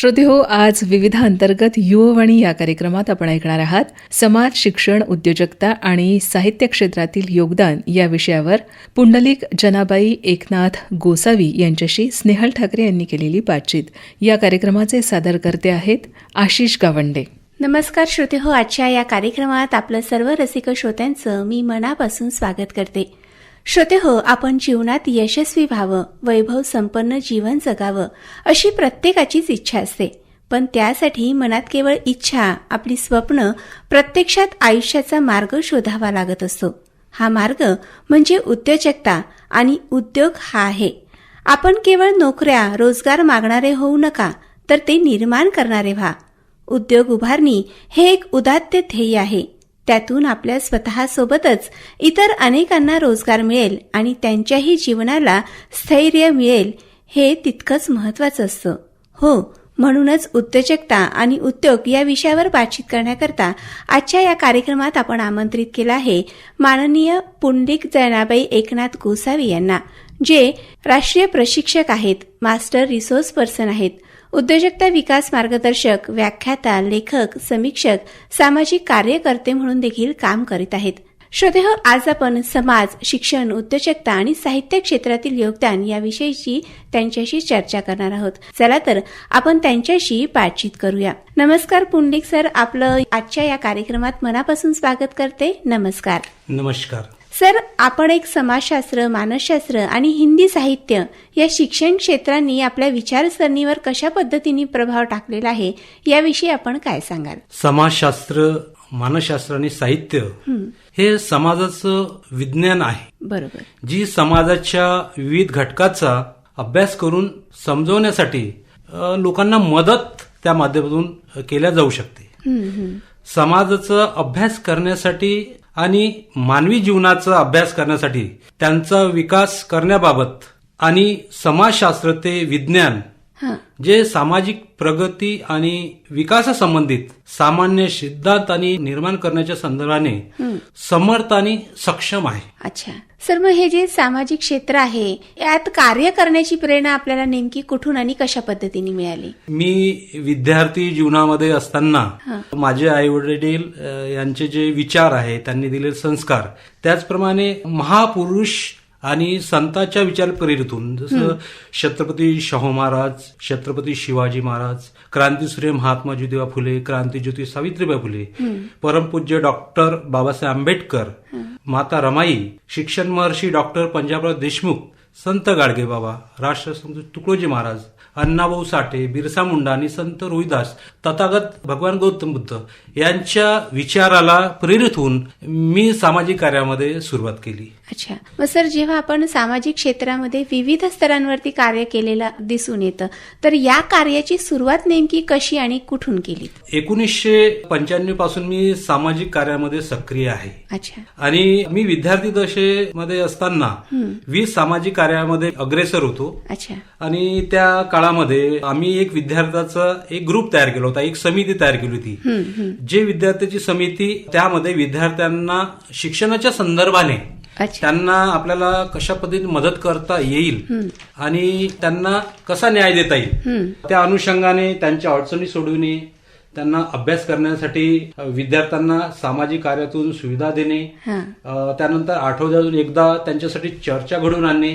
श्रोते हो आज विविध अंतर्गत युववाणी या कार्यक्रमात आपण ऐकणार आहात. समाज शिक्षण उद्योजकता आणि साहित्य क्षेत्रातील योगदान या विषयावर पुंडलिक जनाबाई एकनाथ गोसावी यांच्याशी स्नेहल ठाकरे यांनी केलेली बातचीत. या कार्यक्रमाचे सादरकर्ते आहेत आशिष गावंडे. नमस्कार श्रोते हो आजच्या या कार्यक्रमात आपलं सर्व रसिक श्रोत्यांचं मी मनापासून स्वागत करते. श्रोते हो आपण जीवनात यशस्वी व्हावं वैभव संपन्न जीवन जगावं अशी प्रत्येकाचीच इच्छा असते. पण त्यासाठी मनात केवळ इच्छा आपली स्वप्न प्रत्यक्षात आयुष्याचा मार्ग शोधावा लागत असतो. हा मार्ग म्हणजे उद्योजकता आणि उद्योग हा आहे. आपण केवळ नोकऱ्या रोजगार मागणारे होऊ नका तर ते निर्माण करणारे व्हा. उद्योग उभारणी हे एक उदात्त ध्येय आहे. त्यातून आपल्या स्वतःसोबतच इतर अनेकांना रोजगार मिळेल आणि त्यांच्याही जीवनाला स्थैर्य मिळेल हे तितकंच महत्वाचं असतं. हो म्हणूनच उद्योजकता आणि उद्योग या विषयावर बातचीत करण्याकरता आजच्या या कार्यक्रमात आपण आमंत्रित केलं आहे माननीय पुंडलिक जैनाबाई एकनाथ गोसावी यांना जे राष्ट्रीय प्रशिक्षक आहेत मास्टर रिसोर्स पर्सन आहेत. उद्योजकता विकास मार्गदर्शक व्याख्याता लेखक समीक्षक सामाजिक कार्यकर्ते म्हणून देखील काम करीत आहेत. श्रोते हो, आज आपण समाज शिक्षण उद्योजकता आणि साहित्य क्षेत्रातील योगदान याविषयीची त्यांच्याशी चर्चा करणार आहोत. चला तर आपण त्यांच्याशी बातचीत करूया. नमस्कार पुंडलिक सर आपलं आजच्या या कार्यक्रमात मनापासून स्वागत करते. नमस्कार. नमस्कार. सर आपण एक समाजशास्त्र मानसशास्त्र आणि हिंदी साहित्य या शिक्षण क्षेत्रांनी आपल्या विचारसरणीवर कशा पद्धतीने प्रभाव टाकलेला आहे याविषयी आपण काय सांगाल? समाजशास्त्र मानसशास्त्र आणि साहित्य हे समाजाचं विज्ञान आहे. बरोबर. जी समाजाच्या विविध घटकाचा अभ्यास करून समजवण्यासाठी लोकांना मदत त्या माध्यमातून केल्या जाऊ शकते. समाजाचा अभ्यास करण्यासाठी आणि मानवी जीवनाचा अभ्यास करण्यासाठी त्यांचा विकास करण्याबाबत आणि समाजशास्त्र ते विज्ञान जे सामाजिक प्रगती आणि विकासासंबंधित सामान्य सिद्धांत आणि निर्माण करण्याच्या संदर्भाने समर्थ आणि सक्षम आहे. अच्छा. सर मग हे जे सामाजिक क्षेत्र आहे यात कार्य करण्याची प्रेरणा आपल्याला नेमकी कुठून आणि कशा पद्धतीने मिळाली? मी विद्यार्थी जीवनामध्ये असताना माझे आई वडील यांचे जे विचार आहे त्यांनी दिलेले संस्कार त्याचप्रमाणे महापुरुष आणि संतांच्या विचार प्रेरित होऊन जसं छत्रपती शाहू महाराज छत्रपती शिवाजी महाराज क्रांतीसूर्य महात्मा ज्योतिबा फुले क्रांतीज्योती सावित्रीबाई फुले परमपूज्य डॉक्टर बाबासाहेब आंबेडकर माता रमाई शिक्षण महर्षी डॉक्टर पंजाबराव देशमुख संत गाडगेबाबा राष्ट्रसंत तुकडोजी महाराज. अण्णाभाऊ साठे बिरसा मुंडा आणि संत रोहिदास तथागत भगवान गौतम बुद्ध यांच्या विचाराला प्रेरित होऊन मी सामाजिक कार्यामध्ये सुरुवात केली. अच्छा. मग सर जेव्हा आपण सामाजिक क्षेत्रामध्ये विविध स्तरांवरती कार्य केलेलं दिसून येतं तर या कार्याची सुरुवात नेमकी कशी आणि कुठून केली एकोणीसशे पंच्याण्णवपासून मी सामाजिक कार्यामध्ये सक्रिय आहे. अच्छा. आणि मी विद्यार्थी दशेमध्ये असताना वीस सामाजिक कार्यामध्ये अग्रेसर होतो. अच्छा. आणि त्या काळामध्ये आम्ही एक विद्यार्थ्याचा एक ग्रुप तयार केला होता एक समिती तयार केली होती. जे विद्यार्थ्याची समिती त्यामध्ये विद्यार्थ्यांना शिक्षणाच्या संदर्भाने त्यांना आपल्याला कशा पद्धतीने मदत करता येईल आणि त्यांना कसा न्याय देता येईल. त्या अनुषंगाने त्यांच्या अडचणी सोडविणे त्यांना अभ्यास करण्यासाठी विद्यार्थ्यांना सामाजिक कार्यातून सुविधा देणे त्यानंतर आठवड्यातून एकदा त्यांच्यासाठी चर्चा घडवून आणणे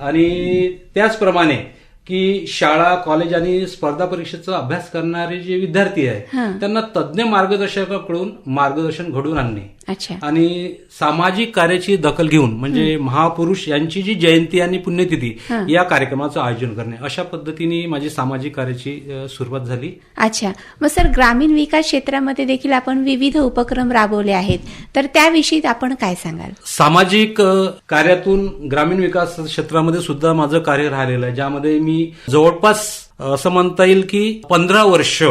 आणि त्याचप्रमाणे की शाळा कॉलेज आणि स्पर्धा परीक्षेचा अभ्यास करणारे जे विद्यार्थी आहे हा. त्यांना तज्ज्ञ मार्गदर्शकाकडून मार्गदर्शन घडवून आणणे अच्छा. आणि सामाजिक कार्याची दखल घेऊन म्हणजे महापुरुष यांची जी जयंती आणि पुण्यतिथी. या कार्यक्रमाचं आयोजन करणे. अशा पद्धतीने माझी सामाजिक कार्याची सुरुवात झाली. अच्छा. मग सर ग्रामीण विकास क्षेत्रामध्ये देखील आपण विविध उपक्रम राबवले आहेत. तर त्याविषयी आपण काय सांगाल? सामाजिक कार्यातून ग्रामीण विकास क्षेत्रामध्ये सुद्धा माझं कार्य राहिलेलं आहे ज्यामध्ये मी जवळपास असं म्हणता येईल की पंधरा वर्ष.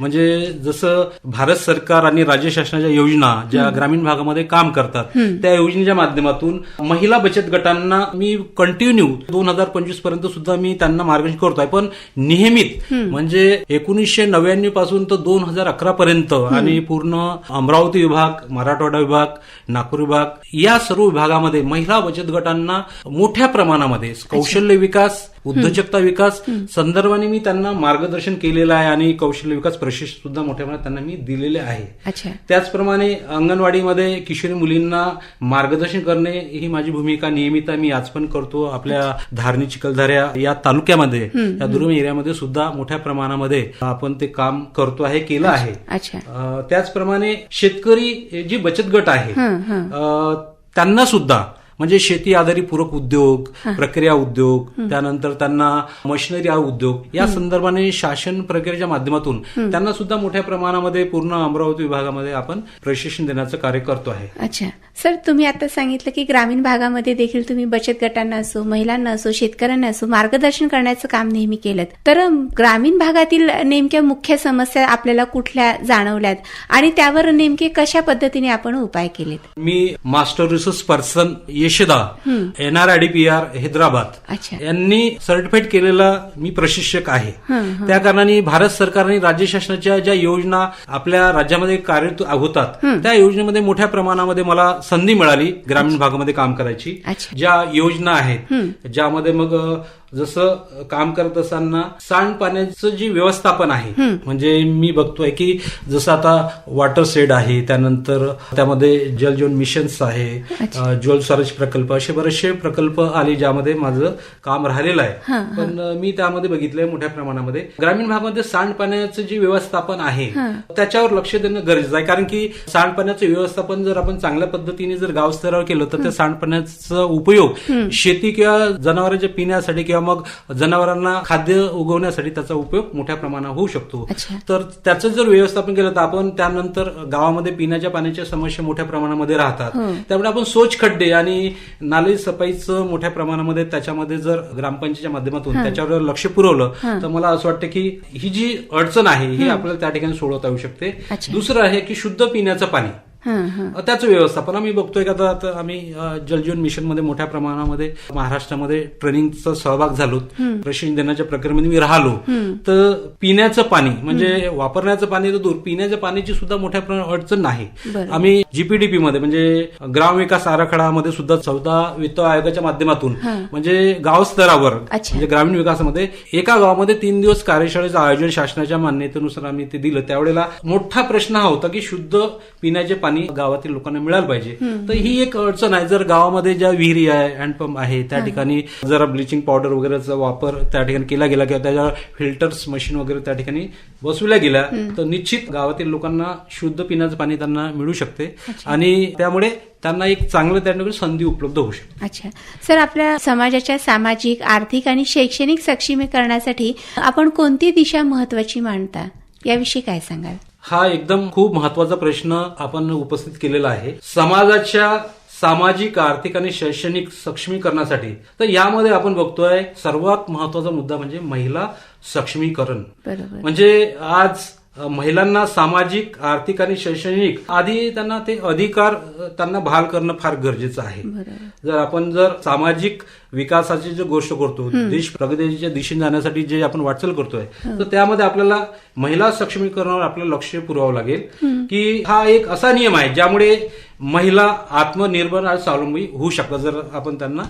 म्हणजे जसं भारत सरकार आणि राज्य शासनाच्या योजना ज्या ग्रामीण भागामध्ये काम करतात त्या योजनेच्या माध्यमातून महिला बचत गटांना मी कंटिन्यू दोन हजार पंचवीसपर्यंत सुद्धा मी त्यांना मार्गदर्शन करतोय. पण नियमित म्हणजे एकोणीसशे नव्याण्णवपासून तर दोन हजार अकरा पर्यंत आणि पूर्ण अमरावती विभाग मराठवाडा विभाग नागपूर विभाग या सर्व विभागामध्ये महिला बचत गटांना मोठ्या प्रमाणामध्ये कौशल्य विकास उद्योजकता विकास संदर्भाने मी त्यांना मार्गदर्शन केलेलं आहे आणि कौशल्य विकास प्रशिक्षण सुद्धा मोठ्या प्रमाणात त्यांना मी दिलेले आहे. त्याचप्रमाणे अंगणवाडीमध्ये किशोरी मुलींना मार्गदर्शन करणे ही माझी भूमिका. नियमित मी आज पण करतो. आपल्या धारणी चिखलदऱ्या या तालुक्यामध्ये या दुर्गम एरियामध्ये सुद्धा मोठ्या प्रमाणामध्ये आपण ते काम करतो आहे केलं आहे. त्याचप्रमाणे शेतकरी जी बचत गट आहे त्यांना सुद्धा म्हणजे शेती आधारित पूरक उद्योग प्रक्रिया उद्योग त्यानंतर त्यांना मशिनरी उद्योग या संदर्भाने शासन प्रक्रियेच्या माध्यमातून त्यांना सुद्धा मोठ्या प्रमाणामध्ये पूर्ण अमरावती विभागामध्ये आपण प्रशिक्षण देण्याचं कार्य करतो आहे. अच्छा. सर तुम्ही आता सांगितलं की ग्रामीण भागामध्ये देखील तुम्ही बचत गटांना असो महिलांना असो शेतकऱ्यांना असो मार्गदर्शन करण्याचं काम नेहमी केलं तर ग्रामीण भागातील नेमक्या मुख्य समस्या आपल्याला कुठल्या जाणवल्यात? आणि त्यावर नेमके कशा पद्धतीने आपण उपाय केलेत? मी master resource person Yashada N R I P R Hyderabad अच्छा. यांनी सर्टिफाईड केलेला मी प्रशिक्षक आहे. त्या कारणाने भारत सरकार आणि राज्य शासनाच्या ज्या योजना आपल्या राज्यामध्ये कार्यरत होतात त्या योजनेमध्ये मोठ्या प्रमाणामध्ये मला संधी मिळाली ग्रामीण भागामध्ये काम करायची. ज्या योजना आहेत ज्यामध्ये मग जसं काम करत असताना सांडपाण्याचं जी व्यवस्थापन आहे म्हणजे मी बघतोय की जसं आता वॉटर सेड आहे त्यानंतर त्यामध्ये जलजीवन मिशन्स आहे जल स्वराज प्रकल्प असे बरेचसे प्रकल्प आले ज्यामध्ये माझं काम राहिलेलं आहे. पण मी त्यामध्ये बघितलंय मोठ्या प्रमाणामध्ये. ग्रामीण भागामध्ये सांडपाण्याचं जे व्यवस्थापन आहे त्याच्यावर लक्ष देणं गरजेचं आहे. कारण की सांडपाण्याचं व्यवस्थापन जर आपण चांगल्या पद्धतीने जर गाव स्तरावर केलं तर त्या सांडपाण्याचा उपयोग शेती किंवा जनावरांच्या पिण्यासाठी किंवा मग जनावरांना खाद्य उगवण्यासाठी त्याचा उपयोग मोठ्या प्रमाणात होऊ शकतो. तर त्याचं जर व्यवस्थापन केलं तर आपण त्यानंतर गावामध्ये पिण्याच्या पाण्याच्या समस्या मोठ्या प्रमाणामध्ये राहतात. त्यामुळे आपण सोच खड्डे आणि नाले सफाईचं मोठ्या प्रमाणामध्ये त्याच्यामध्ये जर ग्रामपंचायतच्या माध्यमातून त्याच्यावर लक्ष पुरवलं तर मला असं वाटतं की ही जी अडचण आहे ही आपल्याला त्या ठिकाणी सोडवता येऊ शकते. दुसरं आहे की शुद्ध पिण्याचं पाणी. हं, हं. त्याचं व्यवस्थापन. आम्ही बघतोय का आता आता आम्ही जलजीवन मिशनमध्ये मोठ्या प्रमाणामध्ये महाराष्ट्रामध्ये ट्रेनिंगचा सहभाग झालो. प्रशिक्षण देण्याच्या प्रक्रियेमध्ये मी राहिलो. तर पिण्याचं पाणी म्हणजे वापरण्याचं पाणी तर दूर पिण्याच्या पाण्याची सुद्धा मोठ्या प्रमाणात अडचण नाही. आम्ही जीपीडीपी मध्ये म्हणजे ग्राम विकास आराखडामध्ये सुद्धा चौदा वित्त आयोगाच्या माध्यमातून म्हणजे गाव स्तरावर. म्हणजे ग्रामीण विकासामध्ये एका गावामध्ये तीन दिवस कार्यशाळेचं आयोजन शासनाच्या मान्यतेनुसार आम्ही ते दिलं. त्यावेळेला मोठा प्रश्न हा होता की शुद्ध पिण्याचे पाणी गावातील लोकांना मिळालं पाहिजे. तर ही एक अडचण आहे. जर गावामध्ये ज्या विहिरी आहे हँडपंप आहे त्या ठिकाणी जरा ब्लिचिंग पावडर वगैरेचा वापर त्या ठिकाणी केला गेला किंवा त्याच्या फिल्टर्स मशीन वगैरे त्या ठिकाणी बसवल्या गेल्या तर निश्चित गावातील लोकांना शुद्ध पिण्याचं पाणी त्यांना मिळू शकते. आणि त्यामुळे त्यांना एक चांगलं त्या ठिकाणी संधी उपलब्ध होऊ शकते. अच्छा. सर आपल्या समाजाच्या सामाजिक आर्थिक आणि शैक्षणिक सक्षमीकरणासाठी आपण कोणती दिशा महत्वाची मानता याविषयी काय सांगाल? हा एकदम खूप महत्त्वाचा प्रश्न आपण उपस्थित केलेला आहे. समाजाच्या सामाजिक आर्थिक आणि शैक्षणिक सक्षमीकरणासाठी. तर यामध्ये आपण बघतोय सर्वात महत्त्वाचा मुद्दा म्हणजे महिला सक्षमीकरण. म्हणजे आज महिलांना सामाजिक आर्थिक आणि शैक्षणिक आधी त्यांना ते अधिकार त्यांना बहाल करणं फार गरजेचं आहे. जर आपण जर सामाजिक विकासाची जी गोष्ट करतो देश प्रगतीच्या दिशेने जाण्यासाठी जे आपण वाटचाल करतोय तर त्यामध्ये आपल्याला महिला सक्षमीकरणावर आपलं लक्ष पुरवावं लागेल की हा एक असा नियम आहे ज्यामुळे महिला आत्मनिर्भर आणि स्वावलंबी होऊ शकतात जर आपण त्यांना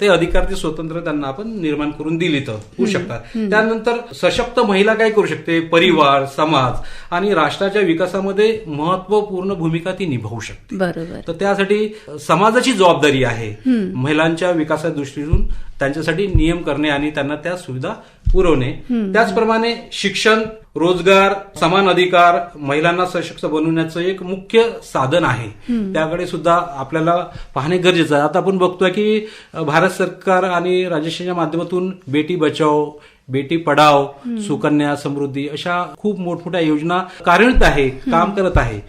ते अधिकार ते स्वतंत्र त्यांना आपण निर्माण करून दिली तर होऊ शकतात. त्यानंतर सशक्त महिला काय करू शकते? परिवार समाज आणि राष्ट्राच्या विकासामध्ये महत्त्वपूर्ण भूमिका ती निभावू शकते. बरोबर. तर त्यासाठी समाजाची जबाबदारी आहे. महिलांच्या विकासाच्या दृष्टीतून त्यांच्यासाठी नियम करणे आणि त्यांना त्या सुविधा पुरवणे. त्याचप्रमाणे शिक्षण रोजगार समान अधिकार महिलांना सशक्त बनवण्याचं एक मुख्य साधन आहे. त्याकडे सुद्धा आपल्याला पाहणे गरजेचं आहे. आता आपण बघतोय की भारत सरकार आणि राजस्थानच्या माध्यमातून बेटी बचाव बेटी पढाव सुकन्या समृद्धी अशा खूप मोठमोठ्या योजना कार्यरत आहे काम करत आहे.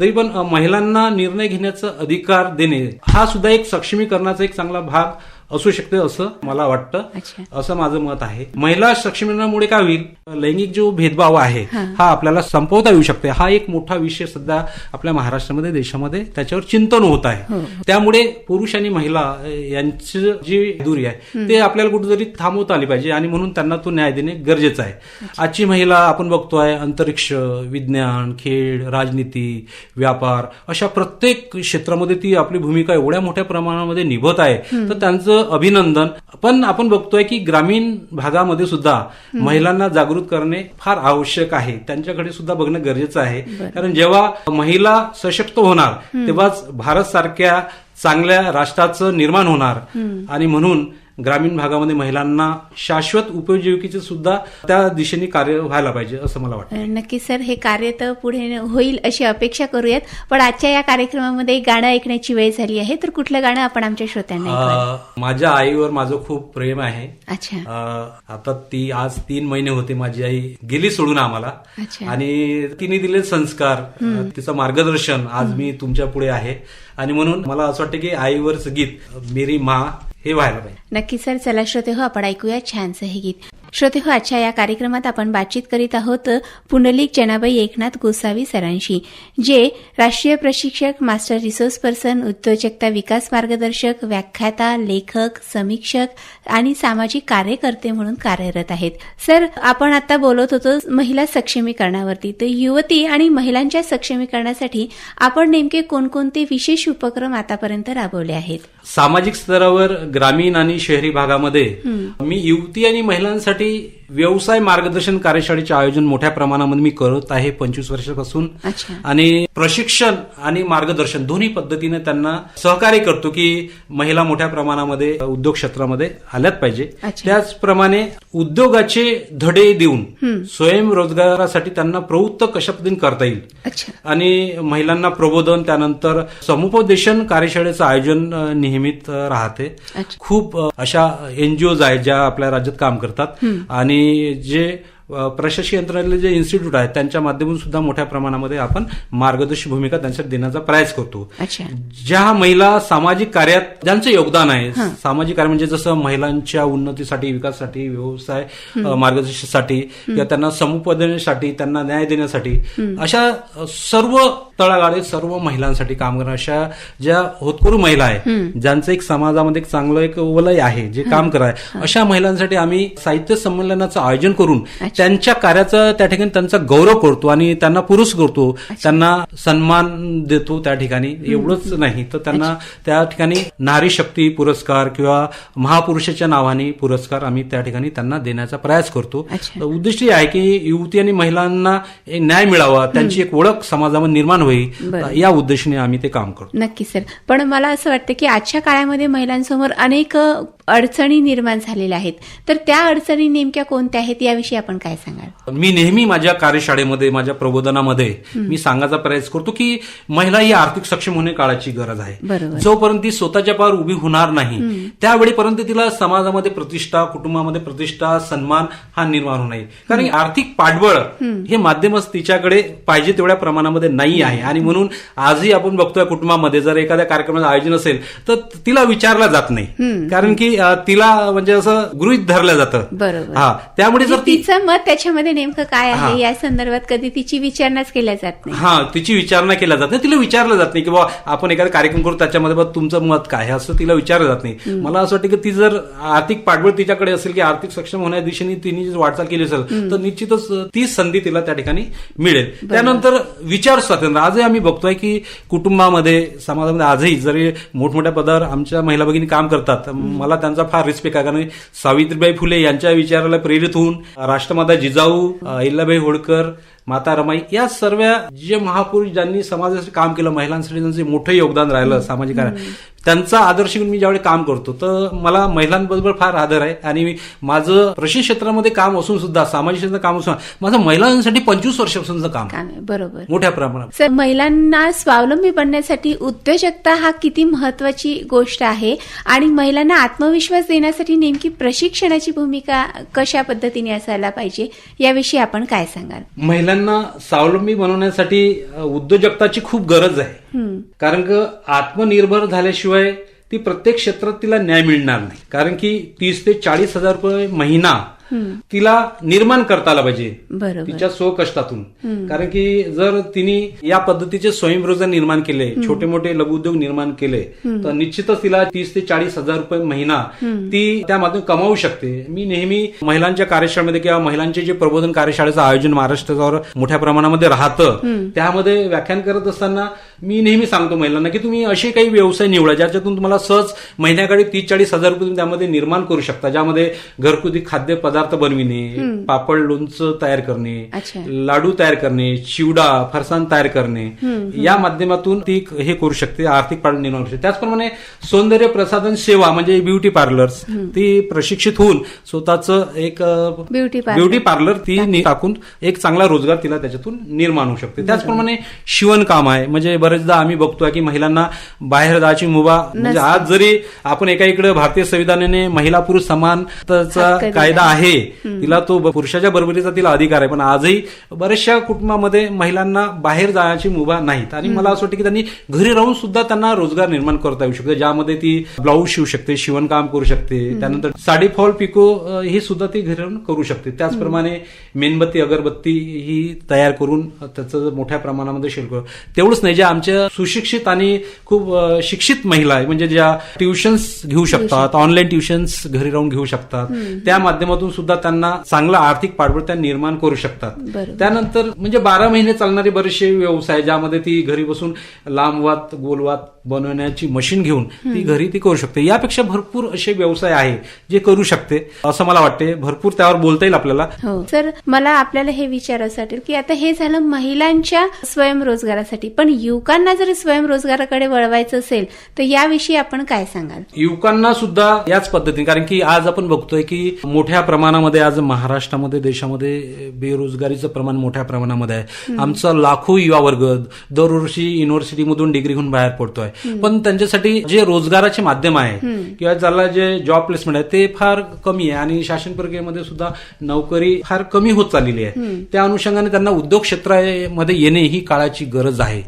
तरी पण महिलांना निर्णय घेण्याचा अधिकार देणे हा सुद्धा एक सक्षमीकरणाचा एक चांगला भाग असू शकते असं मला वाटतं. असं माझं मत आहे. महिला सक्षमीकरणामुळे काय होईल? लैंगिक जो भेदभाव आहे हा. आपल्याला संपवता येऊ शकते. हा एक मोठा विषय सध्या आपल्या महाराष्ट्रामध्ये देशामध्ये त्याच्यावर चिंतन होत आहे. त्यामुळे पुरुष आणि महिला यांची जी दुरी आहे ते आपल्याला कुठेतरी थांबवता आली पाहिजे आणि म्हणून त्यांना तो न्याय देणे गरजेचं आहे. आजची महिला आपण बघतोय अंतरिक्ष विज्ञान खेळ राजनीती व्यापार अशा प्रत्येक क्षेत्रामध्ये ती आपली भूमिका एवढ्या मोठ्या प्रमाणामध्ये निभत आहे. तर त्यांचं अभिनंदन. पण आपण बघतोय की ग्रामीण भागामध्ये सुद्धा महिलांना जागृत करणे फार आवश्यक आहे. त्यांच्याकडे सुद्धा बघणं गरजेचं आहे. कारण जेव्हा महिला सशक्त होणार तेव्हाच भारत सारख्या चांगल्या राष्ट्राचं निर्माण होणार. आणि म्हणून ग्रामीण भागामध्ये महिलांना शाश्वत उपजीविकेचे सुद्धा त्या दिशेने कार्य व्हायला पाहिजे असं मला वाटतं. नक्की सर हे कार्य तर पुढे होईल अशी अपेक्षा करूयात पण आजच्या या कार्यक्रमामध्ये गाणं ऐकण्याची वेळ झाली आहे तर कुठलं गाणं आपण आमच्या श्रोत्यांना माझ्या आईवर माझं खूप प्रेम आहे. अच्छा. आता ती आज तीन महिने होते माझी आई गेली सोडून आम्हाला. आणि तिने दिले संस्कार तिचं मार्गदर्शन आज मी तुमच्यापुढे आहे. आणि म्हणून मला असं वाटतं की आईवरच गीत मेरी मा हे व्हायला पाहिजे. नक्की सर चला श्रोते हो आपण ऐकूया छानसं हे गीत. श्रोते हो आजच्या या कार्यक्रमात आपण बातचीत करीत आहोत पुंडलिक जनाबाई एकनाथ गोसावी सरांशी जे राष्ट्रीय प्रशिक्षक मास्टर रिसोर्स पर्सन उद्योजकता विकास मार्गदर्शक व्याख्याता लेखक समीक्षक आणि सामाजिक कार्यकर्ते म्हणून कार्यरत आहेत. सर आपण आता बोलत होतो महिला सक्षमीकरणावरती. तर युवती आणि महिलांच्या सक्षमीकरणासाठी आपण नेमके कोणकोणते विशेष उपक्रम आतापर्यंत राबवले आहेत? सामाजिक स्तरावर ग्रामीण आणि शहरी भागामध्ये मी युवती आणि महिलांसाठी ti व्यवसाय मार्गदर्शन कार्यशाळेचे आयोजन मोठ्या प्रमाणामध्ये मी करत आहे पंचवीस वर्षापासून. आणि प्रशिक्षण आणि मार्गदर्शन दोन्ही पद्धतीने त्यांना सहकार्य करतो की महिला मोठ्या प्रमाणामध्ये उद्योग क्षेत्रामध्ये आल्याच पाहिजे. त्याचप्रमाणे उद्योगाचे धडे देऊन स्वयंरोजगारासाठी त्यांना प्रवृत्त कशा पद्धतीने करता येईल? अच्छा. आणि महिलांना प्रबोधन त्यानंतर समुपदेशन कार्यशाळेचं आयोजन नियमित राहते. खूप अशा एनजीओज आहेत ज्या आपल्या राज्यात काम करतात. आणि जे प्रशासकीय यंत्रणेतले जे इन्स्टिट्यूट आहेत त्यांच्या माध्यमातून सुद्धा मोठ्या प्रमाणामध्ये आपण मार्गदर्शी भूमिका त्यांच्यात देण्याचा प्रयास करतो. ज्या महिला सामाजिक कार्यात ज्यांचं योगदान आहे सामाजिक कार्य म्हणजे जसं महिलांच्या उन्नतीसाठी विकासासाठी व्यवसाय मार्गदर्शनासाठी किंवा त्यांना समुपदेशनासाठी त्यांना न्याय देण्यासाठी अशा सर्व तळागाळे सर्व महिलांसाठी काम करणाऱ्या अशा ज्या होतकरू महिला आहेत ज्यांचं एक समाजामध्ये एक चांगलं एक वलय आहे जे काम करत अशा महिलांसाठी आम्ही साहित्य संमेलनाचं आयोजन करून त्यांच्या कार्याचा त्या ठिकाणी त्यांचा गौरव करतो आणि त्यांना पुरुष करतो. त्यांना सन्मान देतो त्या ठिकाणी. एवढंच नाही. तर त्यांना त्या ठिकाणी नारी शक्ती पुरस्कार किंवा महापुरुषाच्या नावाने पुरस्कार आम्ही त्या ठिकाणी त्यांना देण्याचा प्रयास करतो. उद्दिष्ट आहे की युवती आणि महिलांना न्याय मिळावा त्यांची एक ओळख समाजामध्ये निर्माण होईल. या उद्देशाने आम्ही ते काम करतो. नक्की सर. पण मला असं वाटतं की आजच्या काळामध्ये महिलांसमोर अनेक अडचणी निर्माण झालेल्या आहेत. तर त्या अडचणी नेमक्या कोणत्या आहेत? याविषयी आपण काय सांगाल? मी नेहमी माझ्या कार्यशाळेमध्ये माझ्या प्रबोधनामध्ये मी सांगायचा प्रयास करतो की महिला ही आर्थिक सक्षम होणे काळाची गरज आहे. जोपर्यंत ती स्वतःच्या पार उभी होणार नाही त्यावेळीपर्यंत तिला समाजामध्ये प्रतिष्ठा कुटुंबामध्ये प्रतिष्ठा सन्मान हा निर्माण होणार कारण आर्थिक पाठबळ हे माध्यमच तिच्याकडे पाहिजे तेवढ्या प्रमाणामध्ये नाही आहे. आणि म्हणून आजही आपण बघतोय कुटुंबामध्ये जर एखाद्या कार्यक्रमाचं आयोजन असेल तर तिला विचारलं जात नाही. कारण की तिला म्हणजे असं गृहित धरलं जातं. बरोबर. हा त्यामुळे जर ती तिचं मत त्याच्यामध्ये नेमकं काय. आहे? या संदर्भात कधी तिची विचारणाच केल्या जात नाही. हा तिची विचारणा केला जात नाही. तिला विचारलं जात नाही की बाबा आपण एखादा कार्यक्रम करू त्याच्यामध्ये तुमचं मत काय असं तिला विचारलं जात नाही. मला असं वाटतं की ती जर आर्थिक पाठबळ तिच्याकडे असेल की आर्थिक सक्षम होण्या दिशेने तिने जर वाटचाल केली असेल तर निश्चितच ती संधी तिला त्या ठिकाणी मिळेल. त्यानंतर विचार स्वातंत्र्य. आजही आम्ही बघतोय की कुटुंबामध्ये समाजामध्ये आजही जरी मोठमोठ्या पदावर आमच्या महिला भगिनी काम करतात मला त्यांचा फार रिस्पेक्ट आहे. कारण सावित्रीबाई फुले यांच्या विचाराला प्रेरित होऊन राष्ट्रमाता जिजाऊ अहिल्याबाई होळकर माता रमाई या सर्व जे महापुरुष ज्यांनी समाजासाठी काम केलं महिलांसाठी त्यांचे मोठं योगदान राहिलं सामाजिक कार्य. त्यांचा आदर्श घेऊन मी ज्यावेळी काम करतो तर मला महिलांबरोबर फार आदर आहे. आणि माझं प्रशिक्षण क्षेत्रामध्ये काम असून सुद्धा सामाजिक क्षेत्रात काम असून माझं महिलांसाठी पंचवीस वर्षापासूनचं काम बरोबर. मोठ्या प्रमाणात. सर महिलांना स्वावलंबी बनण्यासाठी उद्योजकता हा किती महत्वाची गोष्ट आहे? आणि महिलांना आत्मविश्वास देण्यासाठी नेमकी प्रशिक्षणाची भूमिका कशा पद्धतीने असायला पाहिजे? याविषयी आपण काय सांगाल? महिलांना स्वावलंबी बनवण्यासाठी उद्योजकताची खूप गरज आहे. कारण का आत्मनिर्भर झाल्याशिवाय ती प्रत्येक क्षेत्रात तिला न्याय मिळणार नाही. कारण की तीस ते चाळीस हजार रुपये महिना तिला निर्माण करता आला पाहिजे. तिच्या स्वकष्टातून. कारण की जर तिने या पद्धतीचे स्वयंरोजगार निर्माण केले छोटे मोठे लघुउद्योग निर्माण केले तर निश्चितच तिला तीस ते चाळीस हजार रुपये महिना ती त्यामधून कमावू शकते. मी नेहमी महिलांच्या कार्यशाळेमध्ये किंवा महिलांचे जे प्रबोधन कार्यशाळेचं आयोजन महाराष्ट्रावर मोठ्या प्रमाणामध्ये राहतं त्यामध्ये व्याख्यान करत असताना मी नेहमी सांगतो महिलांना की तुम्ही असे काही व्यवसाय निवडा ज्याच्यातून तुम्हाला सहज महिन्याकडे तीस चाळीस हजार रुपये तुम्ही त्यामध्ये निर्माण करू शकता ज्यामध्ये घरगुती खाद्य पदार्थ बनविणे पापड लोणचं तयार करणे लाडू तयार करणे चिवडा फरसाण तयार करणे या माध्यमातून ती हे करू शकते आर्थिक पालन निर्माण करू शकते. त्याचप्रमाणे सौंदर्य प्रसाधन सेवा म्हणजे ब्युटी पार्लर्स ती प्रशिक्षित होऊन स्वतःचं एक ब्युटी पार्लर. पार्लर ती टाकून. एक चांगला रोजगार तिला त्याच्यातून निर्माण होऊ शकते. त्याचप्रमाणे शिवणकाम आहे म्हणजे बरेचदा आम्ही बघतोय की महिलांना बाहेर जायची मुभा म्हणजे आज जरी आपण एका इकडे भारतीय संविधानाने महिला पुरुष समानताचा कायदा आहे तिला तो पुरुषाच्या बरोबरीचा तिला अधिकार आहे. पण आजही बऱ्याचशा कुटुंबामध्ये महिलांना बाहेर जाण्याची मुभा नाहीत. आणि मला असं वाटतं की त्यांनी घरी राहून सुद्धा त्यांना रोजगार निर्माण करता येऊ शकतो. ज्यामध्ये ती ब्लाऊज शिवू शकते शिवणकाम करू शकते. त्यानंतर साडी फॉल पिको हे सुद्धा ती घरी राहून करू शकते. त्याचप्रमाणे मेणबत्ती अगरबत्ती ही तयार करून त्याचं मोठ्या प्रमाणामध्ये शिल्प तेवढंच नाही ज्या आमच्या सुशिक्षित आणि खूप शिक्षित महिला आहे. म्हणजे ज्या ट्युशन्स घेऊ शकतात ऑनलाईन ट्युशन्स घरी राहून घेऊ शकतात. त्या माध्यमातून सुद्धा त्यांना चांगला आर्थिक पाठबळ त्या निर्माण करू शकतात. त्यानंतर म्हणजे बारा महिने चालणारे बरेचसे व्यवसाय ज्यामध्ये ती घरी बसून लांबवात गोलवात बनवण्याची मशीन घेऊन ती घरी ती करू शकते. यापेक्षा भरपूर असे व्यवसाय आहे जे करू शकते. असं मला वाटते. भरपूर त्यावर बोलता येईल आपल्याला. हो. सर मला आपल्याला हे विचारायचं वाटेल की आता हे झालं महिलांच्या स्वयंरोजगारासाठी. पण युवकांना जर स्वयंरोजगाराकडे वळवायचं असेल तर याविषयी आपण काय सांगाल? युवकांना सुद्धा याच पद्धतीने कारण की आज आपण बघतोय की मोठ्या प्रमाणामध्ये आज महाराष्ट्रामध्ये देशामध्ये बेरोजगारीचं प्रमाण मोठ्या प्रमाणामध्ये आहे. आमचा लाखो युवा वर्ग दरवर्षी युनिव्हर्सिटीमधून डिग्री घेऊन बाहेर पडतोय. पण त्यांच्यासाठी जे रोजगाराचे माध्यम आहे किंवा ज्याला जे जॉब प्लेसमेंट आहे ते फार कमी आहे. आणि शासन प्रक्रियेमध्ये सुद्धा नोकरी फार कमी होत चाललेली आहे. त्या अनुषंगाने त्यांना उद्योग क्षेत्रामध्ये येणे ही काळाची गरज आहे.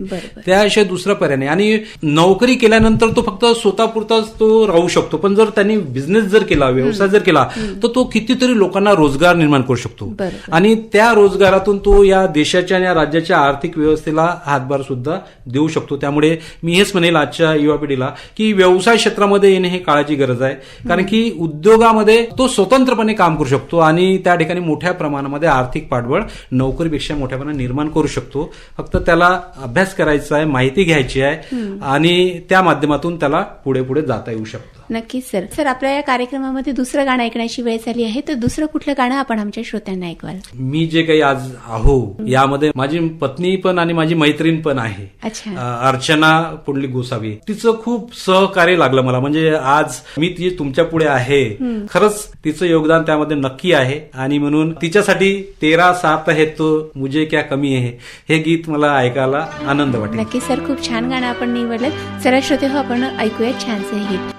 त्याशिवाय दुसरा पर्याय नाही. आणि नोकरी केल्यानंतर तो फक्त स्वतःपुरताच तो राहू शकतो. पण जर त्यांनी बिझनेस जर केला व्यवसाय जर केला तर तो कितीतरी लोकांना रोजगार निर्माण करू शकतो. आणि त्या रोजगारातून तो या देशाच्या आणि या राज्याच्या आर्थिक व्यवस्थेला हातभार सुद्धा देऊ शकतो. त्यामुळे मी हेच म्हणेल आजच्या युवा पिढीला की व्यवसाय क्षेत्रामध्ये येणे हे काळाची गरज आहे. कारण की उद्योगामध्ये तो स्वतंत्रपणे काम करू शकतो आणि त्या ठिकाणी मोठ्या प्रमाणामध्ये आर्थिक पाठबळ नोकरीपेक्षा मोठ्या प्रमाणात निर्माण करू शकतो. फक्त त्याला अभ्यास करायचा आहे माहिती घ्यायची आहे आणि त्या माध्यमातून त्याला पुढे पुढे जाता येऊ शकतं. नक्कीच सर. सर आपल्या या कार्यक्रमामध्ये दुसरं गाणं ऐकण्याची वेळ झाली आहे तर दुसरं कुठलं गाणं आपण आमच्या श्रोत्यांना ऐकवाल? मी जे काही आज आहो यामध्ये माझी पत्नी पण आणि माझी मैत्रीण पण आहे. अर्चना पुंडलिक गोसावी. तिचं खूप सहकार्य लागलं मला. म्हणजे आज मी ती तुमच्यापुढे आहे. खरंच तिचं योगदान त्यामध्ये नक्की आहे. आणि म्हणून तिच्यासाठी तेरा सात है तो मुझे क्या कमी आहे हे गीत मला ऐकायला आनंद वाटेल. नक्की सर. खूप छान गाणं आपण निवडलं चला श्रोते हो आपण ऐकूया छानसे गीत.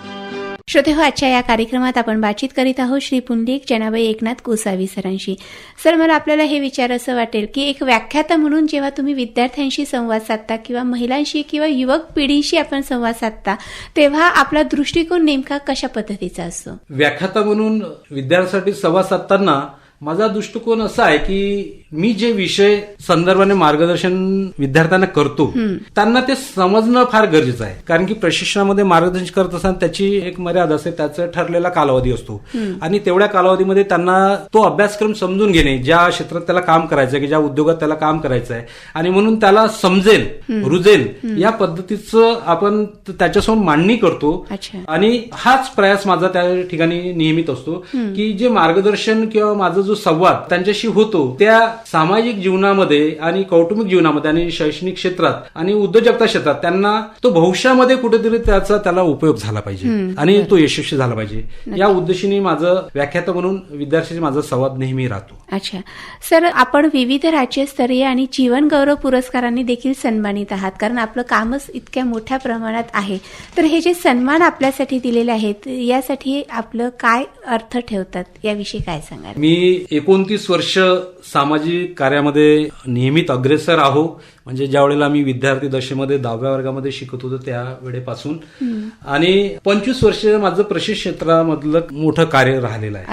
श्रोते हो आजच्या या कार्यक्रमात आपण बातचीत करीत आहोत श्री पुंडलिक जनाबाई एकनाथ गोसावी सरांशी. सर मला आपल्याला हे विचार असं वाटेल की एक व्याख्याता म्हणून जेव्हा तुम्ही विद्यार्थ्यांशी संवाद साधता किंवा महिलांशी किंवा युवक पिढीशी आपण संवाद साधता तेव्हा आपला दृष्टिकोन नेमका कशा पद्धतीचा असतो? व्याख्याता म्हणून विद्यार्थ्यांसाठी संवाद साधताना माझा दृष्टिकोन असा आहे की मी जे विषय संदर्भाने मार्गदर्शन विद्यार्थ्यांना करतो त्यांना ते समजणं फार गरजेचं आहे. कारण की प्रशिक्षणामध्ये मार्गदर्शन करत असताना त्याची एक मर्यादा असते त्याचा ठरलेला कालावधी असतो. आणि तेवढ्या कालावधीमध्ये त्यांना तो अभ्यासक्रम समजून घेणे ज्या क्षेत्रात त्याला काम करायचं आहे की ज्या उद्योगात त्याला काम करायचं आहे आणि म्हणून त्याला समजेल रुजेल या पद्धतीचं आपण त्याच्यासमोर मांडणी करतो. आणि हाच प्रयास माझा त्या ठिकाणी नियमित असतो की जे मार्गदर्शन किंवा माझा जो संवाद त्यांच्याशी होतो त्या सामाजिक जीवनामध्ये आणि कौटुंबिक जीवनामध्ये आणि शैक्षणिक क्षेत्रात आणि उद्योजकता क्षेत्रात त्यांना तो भविष्यामध्ये कुठेतरी त्याचा त्याला उपयोग झाला पाहिजे आणि तो यशस्वी झाला पाहिजे. या उद्देशाने माझं व्याख्याता म्हणून विद्यार्थ्यांशी माझा संवाद नेहमी राहतो. अच्छा. सर आपण विविध राज्यस्तरीय आणि जीवन गौरव पुरस्कारांनी देखील सन्मानित आहात कारण आपलं कामच इतक्या मोठ्या प्रमाणात आहे. तर हे जे सन्मान आपल्यासाठी दिलेले आहेत यासाठी आपलं काय अर्थ ठेवतात? याविषयी काय सांगाल? मी एकोणतीस वर्ष सामाजिक कार्यामध्ये नियमित अग्रेसर आहो. म्हणजे ज्या वेळेला मी विद्यार्थी दशेमध्ये दहाव्या वर्गामध्ये शिकत होतो त्या वेळेपासून आणि पंचवीस वर्ष माझं प्रशिक्षण क्षेत्रामधलं मोठं कार्य राहिलेलं आहे.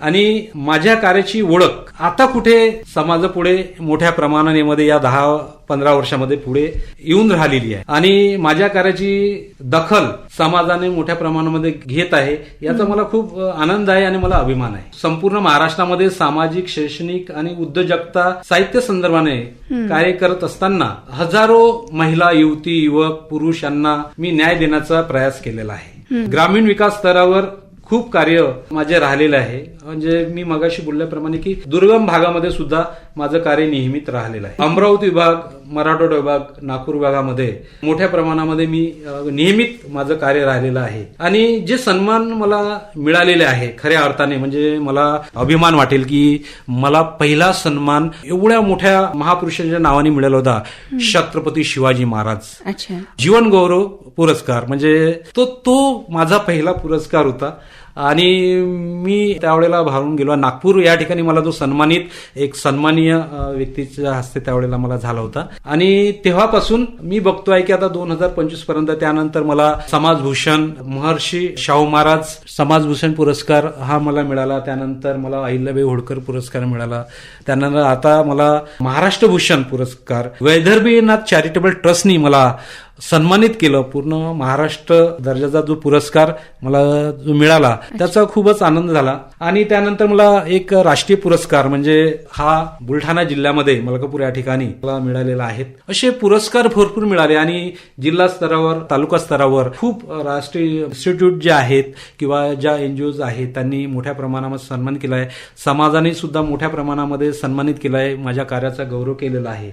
आणि माझ्या कार्याची ओळख आता कुठे समाजापुढे मोठ्या प्रमाणामध्ये या दहा पंधरा वर्षामध्ये पुढे येऊन राहिलेली आहे. आणि माझ्या कार्याची दखल समाजाने मोठ्या प्रमाणामध्ये घेत आहे याचा मला खूप आनंद आहे आणि मला अभिमान आहे. संपूर्ण महाराष्ट्रामध्ये सामाजिक शैक्षणिक आणि उद्योजकता साहित्य संदर्भाने कार्य करत असताना हजारो महिला युवती युवक पुरुष यांना मी न्याय देण्याचा प्रयास केलेला आहे. ग्रामीण विकास स्तरावर खूप कार्य माझे राहिलेलं आहे. म्हणजे मी मगाशी बोलल्याप्रमाणे की दुर्गम भागामध्ये सुद्धा माझं कार्य नियमित राहिलेलं आहे. अमरावती विभाग मराठवाडा विभाग नागपूर विभागामध्ये मोठ्या प्रमाणामध्ये मी नियमित माझं कार्य राहिलेलं आहे. आणि जे सन्मान मला मिळालेले आहे खऱ्या अर्थाने म्हणजे मला अभिमान वाटेल की मला पहिला सन्मान एवढ्या मोठ्या महापुरुषांच्या नावाने मिळाला होता. छत्रपती शिवाजी महाराज. जीवन गौरव पुरस्कार. म्हणजे तो तो माझा पहिला पुरस्कार होता. आणि मी त्यावेळेला भारून गेलो. नागपूर या ठिकाणी मला जो सन्मानित एक सन्मानीय व्यक्तीच्या हस्ते त्यावेळेला मला झाला होता. आणि तेव्हापासून मी बघतोय की आता दोन हजार पंचवीसपर्यंत त्यानंतर मला समाजभूषण महर्षी शाहू महाराज समाजभूषण पुरस्कार हा मला मिळाला. त्यानंतर मला अहिल्याबाई होळकर पुरस्कार मिळाला. त्यानंतर आता मला महाराष्ट्र भूषण पुरस्कार वैदर्भीनाथ चॅरिटेबल ट्रस्टनी मला सन्मानित केलं. पूर्ण महाराष्ट्र दर्जाचा जो पुरस्कार मला जो मिळाला त्याचा खूपच आनंद झाला. आणि त्यानंतर मला एक राष्ट्रीय पुरस्कार म्हणजे हा बुलढाणा जिल्ह्यामध्ये मलकापूर या ठिकाणी मला मिळालेला आहे. असे पुरस्कार भरपूर मिळाले आणि जिल्हा स्तरावर तालुका स्तरावर खूप राष्ट्रीय इन्स्टिट्यूट जे आहेत किंवा ज्या एनजीओज आहेत त्यांनी मोठ्या प्रमाणामध्ये सन्मान केला आहे. समाजाने सुद्धा मोठ्या प्रमाणामध्ये सन्मानित केला आहे माझ्या कार्याचा गौरव केलेला आहे.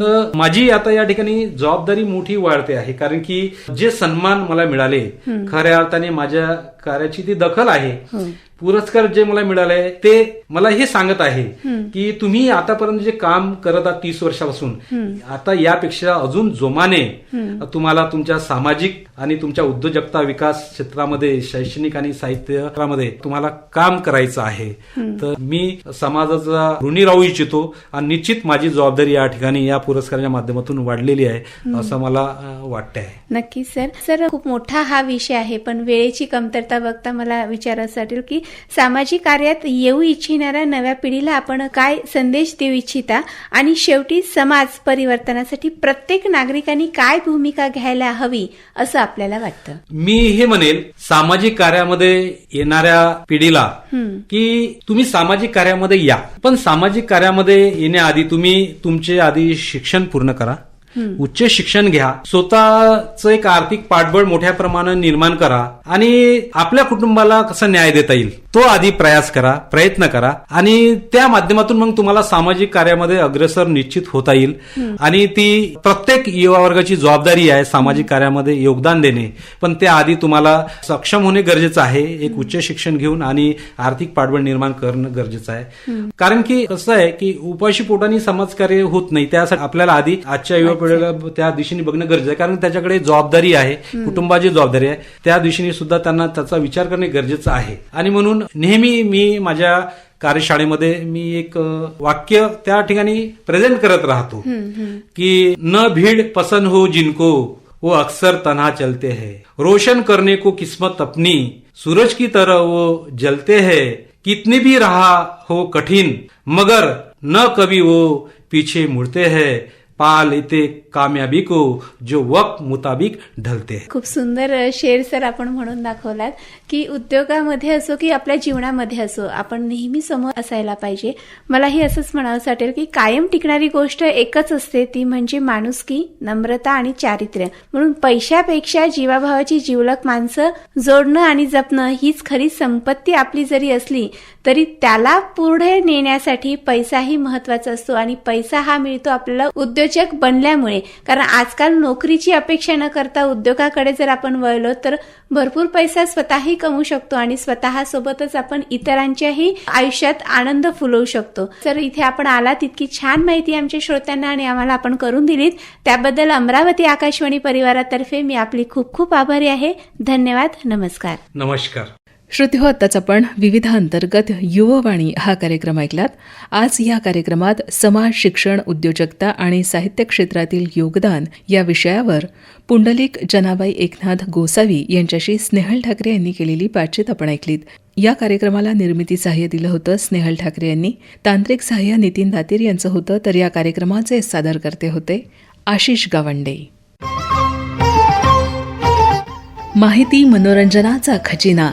तर माझी आता या ठिकाणी जबाबदारी मोठी वाढते आहे कारण की जे सन्मान मला मिळाले खऱ्या अर्थाने माझ्या कार्याची ती दखल आहे. पुरस्कार जे मला मिळाले ते मला हे सांगत आहे की तुम्ही आतापर्यंत जे काम करत आहात तीस वर्षापासून आता यापेक्षा अजून जोमाने तुम्हाला तुमच्या सामाजिक आणि तुमच्या उद्योजकता विकास क्षेत्रामध्ये शैक्षणिक आणि साहित्य क्षेत्रामध्ये तुम्हाला काम करायचं आहे. तर मी समाजाचा ऋणी राहू इच्छितो आणि निश्चित माझी जबाबदारी या ठिकाणी या पुरस्काराच्या माध्यमातून वाढलेली आहे असं मला अं, वाटते आहे नक्की सर. सर खूप मोठा हा विषय आहे पण वेळेची कमतरता बघता मला विचारायचं वाटेल की सामाजिक कार्यात येऊ इच्छिणाऱ्या नव्या पिढीला आपण काय संदेश देऊ इच्छिता? आणि शेवटी समाज परिवर्तनासाठी प्रत्येक नागरिकांनी काय भूमिका घ्यायला हवी असं आपल्याला वाटतं? मी हे म्हणेल सामाजिक कार्यामध्ये येणाऱ्या पिढीला की तुम्ही सामाजिक कार्यामध्ये या. पण सामाजिक कार्यामध्ये येण्याआधी तुम्ही तुमचे आधी शिक्षण पूर्ण करा. उच्च शिक्षण घ्या. स्वतःचं एक आर्थिक पाठबळ मोठ्या प्रमाणात निर्माण करा आणि आपल्या कुटुंबाला कसा न्याय देता येईल? तो आधी प्रयास करा प्रयत्न करा आणि त्या माध्यमातून मग तुम्हाला सामाजिक कार्यामध्ये अग्रेसर निश्चित होता येईल. आणि ती प्रत्येक युवा वर्गाची जबाबदारी आहे सामाजिक कार्यामध्ये योगदान देणे. पण त्याआधी तुम्हाला सक्षम होणे गरजेचं आहे एक उच्च शिक्षण घेऊन आणि आर्थिक पाठबळ निर्माण करणं गरजेचं आहे. कारण की कसं आहे की उपाशी पोटाने समाजकार्य होत नाही त्यासाठी आपल्याला आधी आजच्या युवा पिढीला त्या दिशेने बघणं गरजेचं आहे. कारण त्याच्याकडे जबाबदारी आहे कुटुंबाची जबाबदारी आहे. त्या दिशेने सुद्धा त्यांना त्याचा विचार करणे गरजेचं आहे. आणि म्हणून नेहमी मी माझ्या कार्यशाळेमध्ये मी एक वाक्य त्या ठिकाणी प्रेझेंट करत राहतो. कि न भीड़ पसंद हो जिनको वो अक्सर तनहा चलते हैं. रोशन करने को किस्मत अपनी सूरज की तरह वो जलते हैं. कितनी भी रहा हो कठिन मगर न कभी वो पीछे मुड़ते हैं. पाल इथे कामयाबी को जो वक्त मुताबिक ढलते. खूप सुंदर शेर सर आपण म्हणून दाखवलात की उद्योगामध्ये असो की आपल्या जीवनामध्ये असो आपण नेहमी समोर असायला पाहिजे. मलाही असंच म्हणावं वाटेल की कायम टिकणारी गोष्ट एकच असते ती म्हणजे माणुसकी नम्रता आणि चारित्र्य. म्हणून पैशापेक्षा जीवाभावाची जीवलक माणसं जोडणं आणि जपणं हीच खरी संपत्ती आपली जरी असली तरी त्याला पुढे नेण्यासाठी पैसाही महत्त्वाचा असतो आणि पैसा हा मिळतो आपल्याला उद्योजक बनल्यामुळे. कारण आजकाल नोकरीची अपेक्षा न करता उद्योगाकडे जर आपण वळलो तर भरपूर पैसा स्वतःही कमवू शकतो आणि स्वतःसोबतच आपण इतरांच्याही आयुष्यात आनंद फुलवू शकतो. तर इथे आपण आला तितकी छान माहिती आमच्या श्रोत्यांना आणि आम्हाला आपण करून दिलीत त्याबद्दल अमरावती आकाशवाणी परिवारातर्फे मी आपली खूप खूप आभारी आहे. धन्यवाद नमस्कार. नमस्कार. श्रोते हो आत्ताच आपण विविधांतर्गत युववाणी हा कार्यक्रम ऐकलात. आज या कार्यक्रमात समाज शिक्षण उद्योजकता आणि साहित्य क्षेत्रातील योगदान या विषयावर पुंडलिक जनाबाई एकनाथ गोसावी यांच्याशी स्नेहल ठाकरे यांनी केलेली बातचीत आपण ऐकलीत. या कार्यक्रमाला निर्मिती सहाय्य दिलं होतं स्नेहल ठाकरे यांनी. तांत्रिक सहाय्य नितीन दातीर यांचं होतं तर या कार्यक्रमाचे सादरकर्ते होते आशिष गावंडे. माहिती मनोरंजनाचा खजिना.